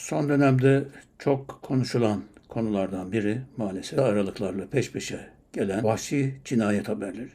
Son dönemde çok konuşulan konulardan biri maalesef aralıklarla peş peşe gelen vahşi cinayet haberleri.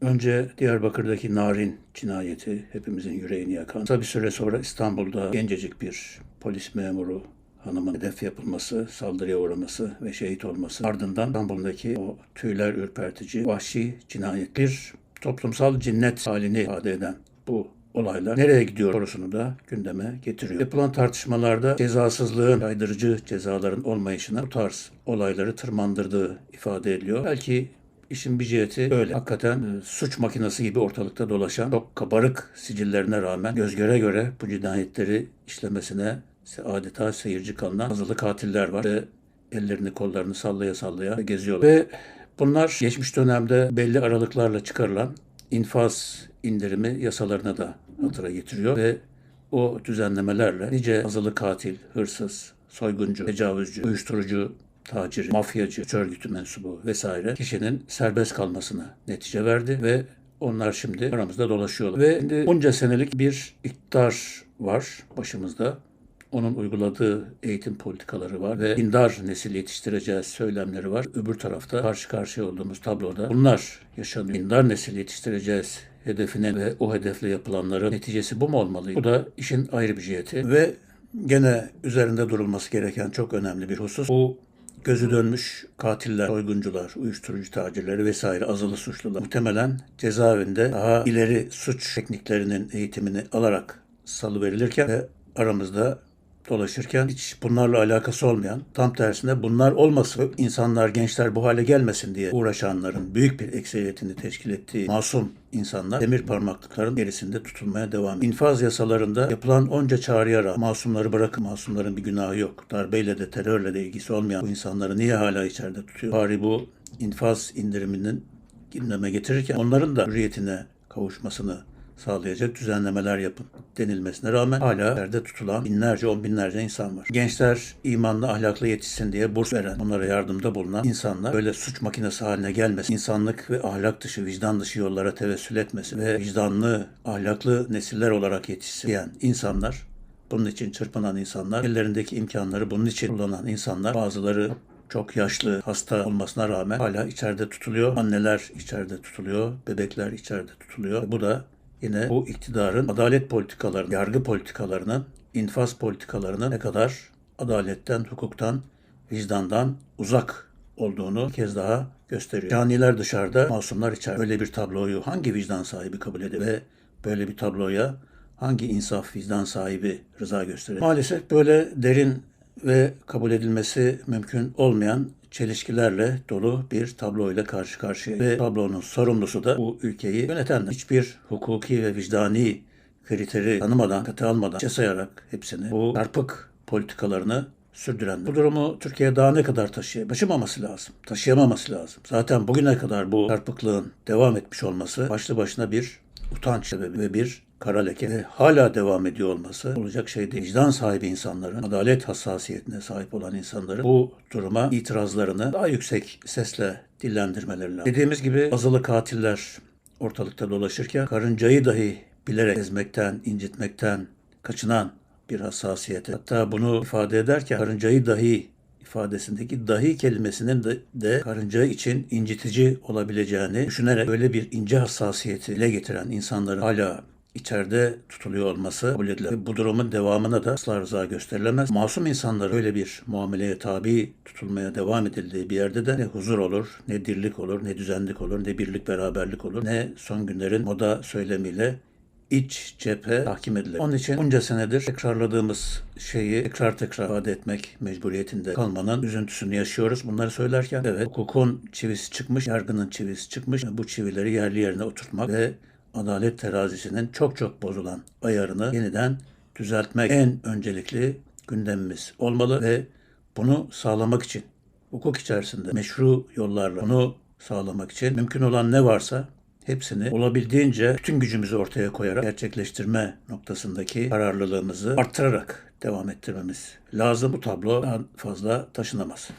Önce Diyarbakır'daki Narin cinayeti hepimizin yüreğini yakan. Kısa bir süre sonra İstanbul'da gencecik bir polis memuru hanımın hedef yapılması, saldırıya uğraması ve şehit olması. Ardından İstanbul'daki o tüyler ürpertici vahşi cinayet. Bir toplumsal cinnet halini ifade eden bu olaylar nereye gidiyor sorusunu da gündeme getiriyor. Yapılan tartışmalarda cezasızlığın, caydırıcı cezaların olmayışına bu tarz olayları tırmandırdığı ifade ediliyor. Belki işin bir ciheti öyle. Hakikaten e, suç makinesi gibi ortalıkta dolaşan çok kabarık sicillerine rağmen göz göre göre bu cinayetleri işlemesine adeta seyirci kalınan azılı katiller var ve ellerini kollarını sallaya sallaya geziyorlar. Ve bunlar geçmiş dönemde belli aralıklarla çıkarılan infaz indirimi yasalarına da hatıra getiriyor ve o düzenlemelerle nice azılı katil, hırsız, soyguncu, tecavüzcü, uyuşturucu, taciri, mafyacı, suç örgütü mensubu vesaire kişinin serbest kalmasına netice verdi ve onlar şimdi aramızda dolaşıyorlar. Ve şimdi bunca senelik bir iktidar var başımızda. Onun uyguladığı eğitim politikaları var ve dindar nesil yetiştireceğiz söylemleri var. Öbür tarafta karşı karşıya olduğumuz tabloda bunlar yaşanıyor. Dindar nesil yetiştireceğiz hedefine ve o hedefle yapılanların neticesi bu mu olmalı? Bu da işin ayrı bir ciheti. Ve gene üzerinde durulması gereken çok önemli bir husus. Bu gözü dönmüş katiller, soyguncular, uyuşturucu tacirleri vesaire azılı suçlular muhtemelen cezaevinde daha ileri suç tekniklerinin eğitimini alarak salıverilirken ve aramızda dolaşırken hiç bunlarla alakası olmayan, tam tersine bunlar olmasın, insanlar, gençler bu hale gelmesin diye uğraşanların büyük bir ekseriyetini teşkil ettiği masum insanlar demir parmaklıkların gerisinde tutulmaya devam ediyor. İnfaz yasalarında yapılan onca çağrıya rağmen masumları bırakın, masumların bir günahı yok. Darbeyle de terörle de ilgisi olmayan bu insanları niye hala içeride tutuyor? Bari bu infaz indiriminin gündeme getirirken onların da hürriyetine kavuşmasını sağlayacak düzenlemeler yapın denilmesine rağmen hala yerde tutulan binlerce, on binlerce insan var. Gençler imanlı, ahlaklı yetişsin diye burs veren, onlara yardımda bulunan insanlar böyle suç makinesi haline gelmesin, insanlık ve ahlak dışı, vicdan dışı yollara tevessül etmesin ve vicdanlı, ahlaklı nesiller olarak yetişsin diyen insanlar bunun için çırpınan insanlar, ellerindeki imkanları bunun için kullanan insanlar, bazıları çok yaşlı, hasta olmasına rağmen hala içeride tutuluyor. Anneler içeride tutuluyor, bebekler içeride tutuluyor. Bu da yine bu iktidarın adalet politikalarının, yargı politikalarının, infaz politikalarının ne kadar adaletten, hukuktan, vicdandan uzak olduğunu bir kez daha gösteriyor. Caniler dışarıda, masumlar içeride. Böyle bir tabloyu hangi vicdan sahibi kabul eder ve böyle bir tabloya hangi insaf, vicdan sahibi rıza gösterir? Maalesef böyle derin ve kabul edilmesi mümkün olmayan çelişkilerle dolu bir tabloyla karşı karşıya ve tablonun sorumlusu da bu ülkeyi yönetenler. Hiçbir hukuki ve vicdani kriteri tanımadan, katı almadan, sayarak hepsini bu çarpık politikalarını sürdürenler. Bu durumu Türkiye daha ne kadar taşıyabilir? Taşımaması lazım. Taşıyamaması lazım. Zaten bugüne kadar bu çarpıklığın devam etmiş olması başlı başına bir utanç sebebi ve bir kara leke ve hala devam ediyor olması olacak şey değil. Vicdan sahibi insanların, adalet hassasiyetine sahip olan insanların bu duruma itirazlarını daha yüksek sesle dillendirmeleri lazım. Dediğimiz gibi azılı katiller ortalıkta dolaşırken karıncayı dahi bilerek ezmekten, incitmekten kaçınan bir hassasiyete. Hatta bunu ifade ederken karıncayı dahi ifadesindeki dahi kelimesinin de, de karınca için incitici olabileceğini düşünerek böyle bir ince hassasiyeti dile getiren insanların hala içeride tutuluyor olması kabul edilir. Bu durumun devamına da asla rıza gösterilemez. Masum insanlar böyle bir muameleye tabi tutulmaya devam edildiği bir yerde de ne huzur olur, ne dirlik olur, ne düzenlik olur, ne birlik beraberlik olur, ne son günlerin moda söylemiyle iç cephe tahkim edilir. Onun için bunca senedir tekrarladığımız şeyi tekrar tekrar ifade etmek mecburiyetinde kalmanın üzüntüsünü yaşıyoruz. Bunları söylerken evet hukukun çivisi çıkmış, yargının çivisi çıkmış. Bu çivileri yerli yerine oturtmak ve adalet terazisinin çok çok bozulan ayarını yeniden düzeltmek en öncelikli gündemimiz olmalı ve bunu sağlamak için hukuk içerisinde meşru yollarla bunu sağlamak için mümkün olan ne varsa hepsini olabildiğince bütün gücümüzü ortaya koyarak gerçekleştirme noktasındaki kararlılığımızı arttırarak devam ettirmemiz lazım. Bu tablo daha fazla taşınamaz.